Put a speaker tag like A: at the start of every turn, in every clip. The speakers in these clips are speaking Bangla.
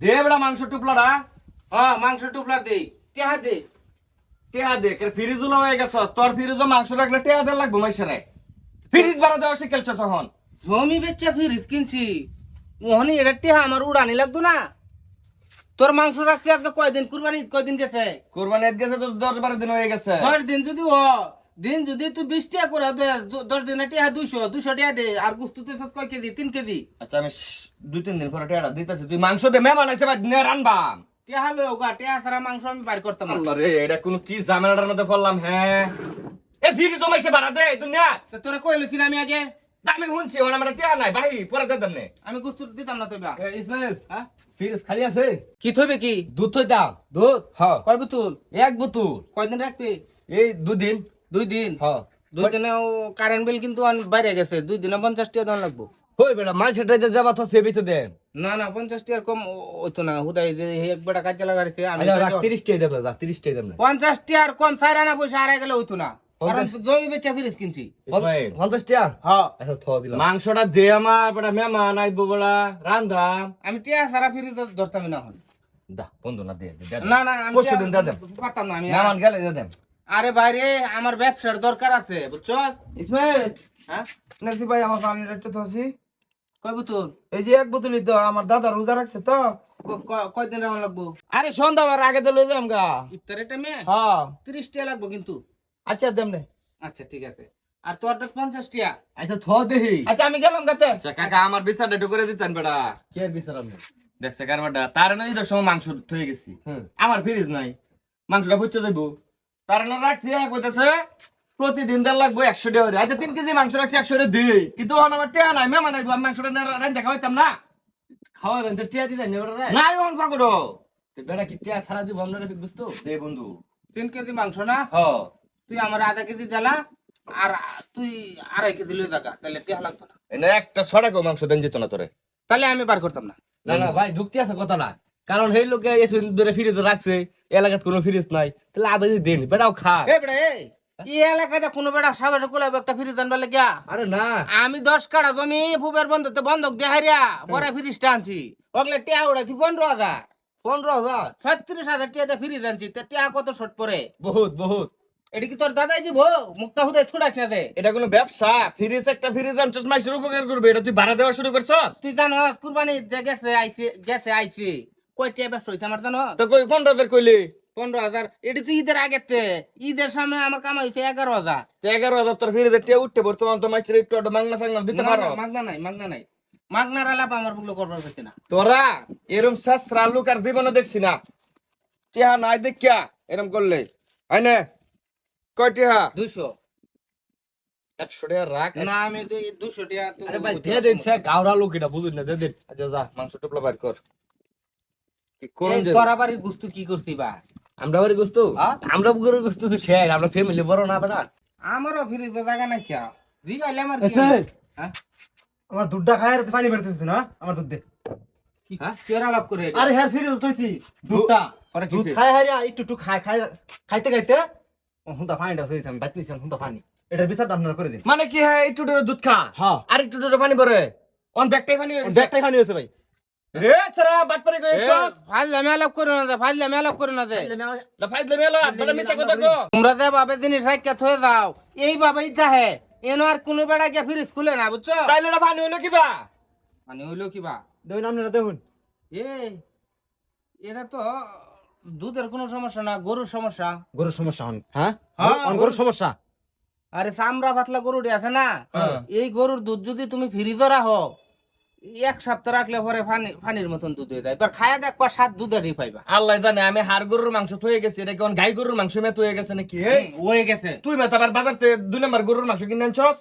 A: দে বেড়া মাংস টুপলাটা।
B: হ্যাঁ মাংস টুপলা দে টেহা দে।
A: টেয়া দে কে ফ্রিজ উলা হয়ে গেছ তোর ফ্রিজে মাংস রাখলে টেয়া দে লাগবো মাইসেরে ফ্রিজ বাড়া দেওয়া শিখেলছ তখন
B: জমি বেচা ফিরিস কিনছি। ওহনি এটা টেহা আমার উড়ানি লাগতো না। তোর মাংস রাখছি আজকে কয়দিন কুরবানি ঈদ কয়দিন গেছে?
A: কোরবানি ঈদ গেছে তো দশ বারো দিন হয়ে গেছে।
B: দশ দিন যদি ও দিন যদি তুই বিশ টাকা করে দশ দিনে টেহা দুইশো দুইশো টাকা দে আর গুস্তু তো কয় কেজি? তিন কেজি।
A: আচ্ছা আমি দুই তিন দিন পরে টেয়াটা দিতেছি। তুই মাংস দে মেহমান আছে ভাই দিনে রানবা।
B: গা টেহা ছাড়া মাংস আমি বাইর করতাম না।
A: আল্লাহ রে এটা কোন কি ঝামেলাটার মধ্যে পড়লাম হ্যাঁ? এ জমাইছে বাড়া দে দুনিয়া।
B: তো তোরা না আমি আগে?
A: আমি শুনছি ওখানে আমার টেয়া নাই ভাই পরে দে দেন
B: আমি গুস্তু দিতাম না তোবা
C: ইসমাইল
B: হ্যাঁ?
C: ফ্রিজ খালি আছে?
B: কি থইবে কি?
C: দুধ থই দাও
B: দুধ?
C: হ্যাঁ
B: কয় বোতল?
C: এক বোতল।
B: কয়দিন রাখবি?
C: এই দুদিন।
B: দুই দিন?
C: হ্যাঁ।
B: দুই দিনে কারেন্ট বিল কিন্তু বাইরে গেছে। দুই দিনে পঞ্চাশ টাকা দাম লাগবো।
C: হই বেটা মাল যে যাবা তো সেবি তো দেন।
B: না না পঞ্চাশ টাকার কম হইতো না। হুদাই যে এক বেটা কাজে লাগাইছে আমি
C: আচ্ছা রাখ
B: কাজে-
C: তিরিশ টাকা দেবে যা তিরিশ টাকা দেব
B: পঞ্চাশ টাকার কম সাইড আনা পয়সা আড়াই গেলে হইতো না। কারণ জমি বেচা ফিরিস কিনছি।
C: পঞ্চাশ টাকা
B: হ্যাঁ।
C: আচ্ছা
A: মাংসটা দে আমার বেটা মেহমান আইবো বেড়া রান্ধাম।
B: আমি টিয়া সারা ফিরিস ধরতাম না হল
A: দা বন্ধু না দে।
B: না না আমি
A: পরশু
B: টিয়া
A: দিন দে দেব।
B: পারতাম না আমি
A: মেহমান গেলে দে দেন
B: আরে বাইরে আমার ব্যবসার দরকার আছে বুঝছ?
D: ইসমাইল!
B: হ্যাঁ?
D: নাসি ভাই আমার পানির একটা ধসি
B: কয় বোতল?
D: এই যে এক বোতলই তো আমার দাদা রোজা রাখছে তো।
B: কয়দিন রাউন্ড লাগবো?
D: আরে আগে তো লই যাম গা।
B: ইফতারের টাইমে
D: হ্যাঁ।
B: টাকা লাগবো কিন্তু।
D: আচ্ছা দেমনে
B: আচ্ছা ঠিক আছে। আর তোরটা পঞ্চাশ টাকা
C: আচ্ছা থ দেহি
D: আচ্ছা আমি গেলাম গাতে
A: আচ্ছা কাকা আমার বিচারটা একটু করে দিতেন বেটা।
C: কে বিচার আমি?
A: দেখছে কারবারটা তার না ঈদের সময় মাংস থয়ে গেছি। আমার ফ্রিজ নাই। মাংসটা বুঝতে যাইবো। না রাখছি কইতেছে প্রতিদিন দেড় লাগবো একশো টাকা করে। আচ্ছা তিন কেজি মাংস রাখছি একশো টাকা দিই কিন্তু এখন আমার টেয়া নাই মেহমান আইবো মাংসটা রান দেখা হইতাম না।
C: খাওয়াবেন তো টিয়া দিতে নেবে রে
A: নাই এখন পাকড়ো
C: বেটা কি টিয়া ছাড়া দিব আমরা বুঝতো?
A: দে বন্ধু।
B: তিন কেজি মাংস না?
A: হ।
B: তুই আমার আধা কেজি জ্বালা আর তুই আড়াই কেজি লই জায়গা তাহলে টেহা লাগতো না।
A: এনে একটা ছড়া করে মাংস দেন যেত না তোরে।
B: তাহলে আমি বার করতাম না।
C: না না ভাই যুক্তি আছে কথা না। কারণ সেই লোকে এতদিন ধরে ফ্রিজ রাখছে এলাকাত কোনো ফ্রিজ নাই। তাহলে আধা যদি দেন বেটাও খা
B: এ এই এই এলাকাতে কোনো বেড়া সাবাসে কোলাবে একটা ফিরিজ আনবার লাগিয়া
C: আরে না।
B: আমি দশ কাটা জমি ফুবের বন্ধতে বন্ধক দিয়ে হারিয়া বড় ফিরিজটা আনছি। ওগুলো টিয়া উড়াইছি পনেরো হাজার।
C: পনেরো হাজার?
B: ছত্রিশ হাজার টিয়া দিয়ে আনছি তা টিয়া কত শর্ট পরে?
C: বহুত বহুত।
B: এটা কি তোর দাদাই দিব? মুখটা হুদাই ছুড়াইছ না দে
A: এটা কোনো ব্যবসা? ফ্রিজ একটা ফ্রিজ আনছস মাইসের উপকার করবে। এটা তুই ভাড়া দেওয়া শুরু করছস?
B: তুই জানো কুরবানি গেছে আইছে গেছে আইছে। কয় টিয়া ব্যবসা হয়েছে আমার জানো?
A: তো কই তোর কইলি?
B: পনেরো হাজার। এটি তো ঈদের আগেতে। ঈদের সামনে আমার কামাই হয়েছে এগারো হাজার।
A: তো এগারো হাজার তোর টিয়া উঠতে তো একটু একটা ফাংনা দিতে পারো?
B: মাগনা নাই মাগনা নাই। মাগনার আলাপ আমার বুকলো করবার হচ্ছে না।
A: তোরা এরম শাস্ত্রা লোক আর জীবনে দেখছি না। টিহা নাই দেখিয়া এরম করলে। হয় না? কয় টিহা
B: দুইশো।
A: একশো টাকা রাখ
B: না আমি দুশো টাকা তো-
C: আরে ভাই দিয়ে সে গাওরা লোক এটা বুঝুন না? দিয়ে দেন।
A: আচ্ছা যা মাংস টুপলা বাইর কর।
B: তোরা বাড়ির গুস্তু কি করছি বা?
C: আমরা বাড়ি গোস্ত
B: হ্যাঁ?
C: আমরা করে গোস্ত তো শেষ আমরা ফ্যামিলি বড় না
B: আমারও ফ্রিজে জায়গা নাই খেয়া দিগাইলে আমার কি হ্যাঁ?
D: আমার দুধটা খায় আর পানি বেরতেছিস না আমার দুধ দে।
B: কি কেরা লাভ করে
D: আরে হ্যাঁ ফিরে তুইছি দুধটা। দুধ
A: কিসে?
D: খায় হারিয়া একটু একটু খায় খায় খাইতে খাইতে ও হুন্দা পানিটা হয়েছে আমি বাইতে নিয়েছিলাম হুন্দা পানি। এটার বিচারটা আপনারা করে দিন।
A: মানে কি হ্যাঁ একটু দুধ খা?
D: হ্যাঁ।
A: আর একটু পানি অন ব্যাগটাই পানি হয়ে।
D: ব্যাগটাই পানি হয়েছে ভাই।
A: রে সারা বাট পানি কই
B: মেলাপ করে না দে মেলাপ করে না দে।
A: না ফাইদলে বড় মিছা কথা কো।
B: তোমরা যে ভাবে জিনিস রাখিয়া থয়ে যাও এইভাবে ইচ্ছা হে এনো আর কোনো বেড়া গিয়া ফ্রিজ খুলে না বুঝছ?
A: তাইলে এটা পানি হইল কিবা?
B: হইল কি বা
D: দেখুন আপনারা দেখুন।
B: এ এটা তো দুধের কোনো সমস্যা না গরুর সমস্যা।
D: গরুর সমস্যা হন। হ্যাঁ?
B: হ্যাঁ,
D: গরুর সমস্যা।
B: আরে চামড়া পাতলা গরুটি আছে না?
A: হ্যাঁ।
B: এই গরুর দুধ যদি তুমি ফ্রিজে রাখো এক সপ্তাহ রাখলে পরে পানি পানির মতন দুধ হয়ে যায়। এবার খায়া দেখবা সাত দুধেরই পাইবা।
A: আল্লাহ জানে আমি হাড় গরুর মাংস থয়ে গেছি। এটা কোন গাই গরুর মাংস মে থয়ে গেছে নাকি
B: হয়ে গেছে।
A: তুই মেতাবার বাজার থেকে দুই নম্বর গরুর মাংস কিনে আনছস?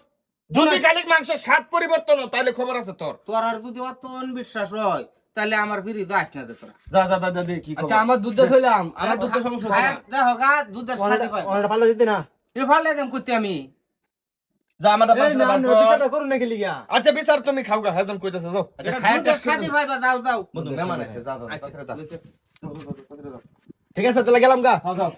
A: যদি কালিক মাংস স্বাদ পরিবর্তন তাহলে খবর আছে তোর।
B: তোর আর যদি অত বিশ্বাস হয় তাহলে আমার ফ্রিজ আস না দে তোরা।
A: যা যা দাদা দে কি
C: আচ্ছা আমার দুধ থইলাম আমার দুধ সমস্যা
B: দেখো গা দুধের সাথে পাইবা।
D: অনেকটা পাল্লা দিতে না।
B: এ ফালে দেম করতে আমি।
A: যা আমার
D: এই না, আপনারা বিচারটা করুন নাকি লিগা
A: আচ্ছা বিচার তুমি খাও গা হেজন কইতাছে যাও আচ্ছা
B: এটা
A: খায়
B: দুধের
A: টেস্ট
B: সাথে পাইবা যাও যাও
A: বন্ধু মেহমান আছে যা যা
B: আচ্ছা,
A: তাড়াতাড়ি যা।
B: লইতে-
C: ঠিক আছে তাহলে গেলাম গা
D: খাও যাও